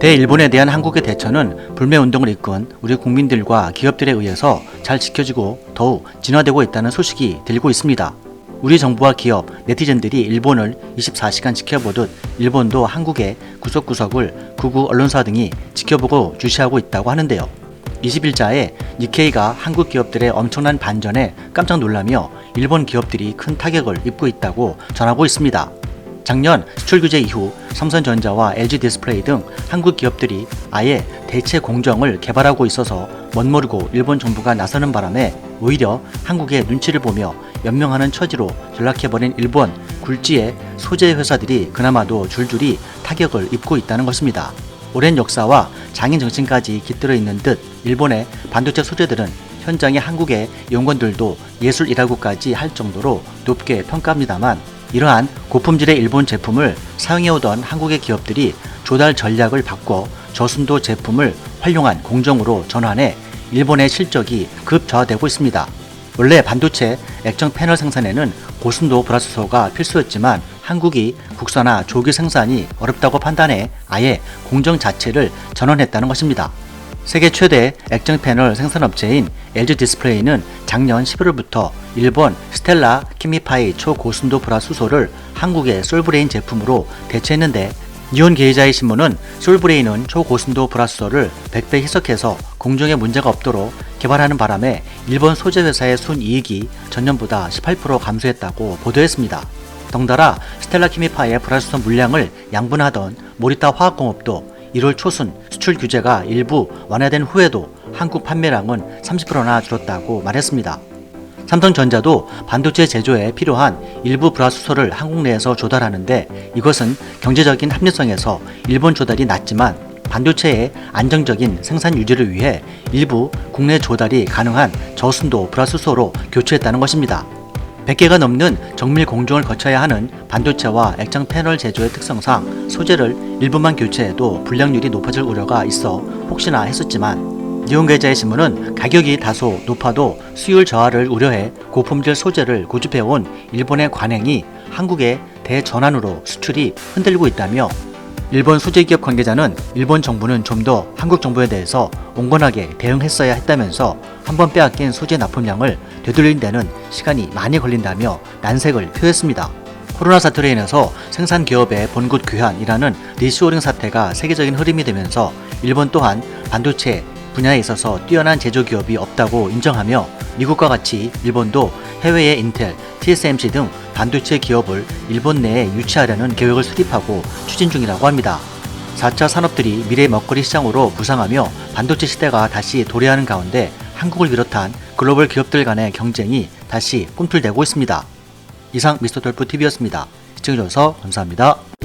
대일본에 대한 한국의 대처는 불매운동을 이끈 우리 국민들과 기업들에 의해서 잘 지켜지고 더욱 진화되고 있다는 소식이 들고 있습니다. 우리 정부와 기업, 네티즌들이 일본을 24시간 지켜보듯 일본도 한국의 구석구석을 구구 언론사 등이 지켜보고 주시하고 있다고 하는데요. 21자에 니케이가 한국 기업들의 엄청난 반전에 깜짝 놀라며 일본 기업들이 큰 타격을 입고 있다고 전하고 있습니다. 작년 수출 규제 이후 삼성전자와 LG 디스플레이 등 한국 기업들이 아예 대체 공정을 개발하고 있어서 멋모르고 일본 정부가 나서는 바람에 오히려 한국의 눈치를 보며 연명하는 처지로 전락해버린 일본 굴지의 소재 회사들이 그나마도 줄줄이 타격을 입고 있다는 것입니다. 오랜 역사와 장인 정신까지 깃들어 있는 듯 일본의 반도체 소재들은 현장의 한국의 연구원들도 예술이라고까지 할 정도로 높게 평가합니다만 이러한 고품질의 일본 제품을 사용해오던 한국의 기업들이 조달 전략을 바꿔 저순도 제품을 활용한 공정으로 전환해 일본의 실적이 급저하되고 있습니다. 원래 반도체 액정 패널 생산에는 고순도 불화수소가 필수였지만 한국이 국산화 조기 생산이 어렵다고 판단해 아예 공정 자체를 전환했다는 것입니다. 세계 최대 액정 패널 생산업체인 LG 디스플레이는 작년 11월부터 일본 스텔라 키미파이 초고순도 불화수소를 한국의 솔브레인 제품으로 대체했는데 니온 게이자의 신문은 솔브레인은 초고순도 불화수소를 100배 희석해서 공정에 문제가 없도록 개발하는 바람에 일본 소재 회사의 순이익이 전년보다 18% 감소했다고 보도했습니다. 덩달아 스텔라 키미파의 불화수소 물량을 양분하던 모리타 화학공업도 1월 초순 수출 규제가 일부 완화된 후에도 한국 판매량은 30%나 줄었다고 말했습니다. 삼성전자도 반도체 제조에 필요한 일부 불화수소를 한국 내에서 조달하는데 이것은 경제적인 합리성에서 일본 조달이 낮지만 반도체의 안정적인 생산 유지를 위해 일부 국내 조달이 가능한 저순도 불화수소로 교체했다는 것입니다. 100개가 넘는 정밀 공정을 거쳐야 하는 반도체와 액정 패널 제조의 특성상 소재를 일부만 교체해도 불량률이 높아질 우려가 있어 혹시나 했었지만 니온게자의 신문은 가격이 다소 높아도 수율 저하를 우려해 고품질 소재를 고집해온 일본의 관행이 한국의 대전환으로 수출이 흔들리고 있다며 일본 소재기업 관계자는 일본 정부는 좀 더 한국 정부에 대해서 온건하게 대응했어야 했다면서 한 번 빼앗긴 소재 납품량을 되돌린 데는 시간이 많이 걸린다며 난색을 표했습니다. 코로나 사태로 인해서 생산 기업의 본국 귀환이라는 리쇼링 사태가 세계적인 흐름이 되면서 일본 또한 반도체 분야에 있어서 뛰어난 제조 기업이 없다고 인정하며 미국과 같이 일본도 해외의 인텔, TSMC 등 반도체 기업을 일본 내에 유치하려는 계획을 수립하고 추진 중이라고 합니다. 4차 산업들이 미래 먹거리 시장으로 부상하며 반도체 시대가 다시 도래하는 가운데 한국을 비롯한 글로벌 기업들 간의 경쟁이 다시 꿈틀대고 있습니다. 이상 미스터 돌프 TV였습니다. 시청해주셔서 감사합니다.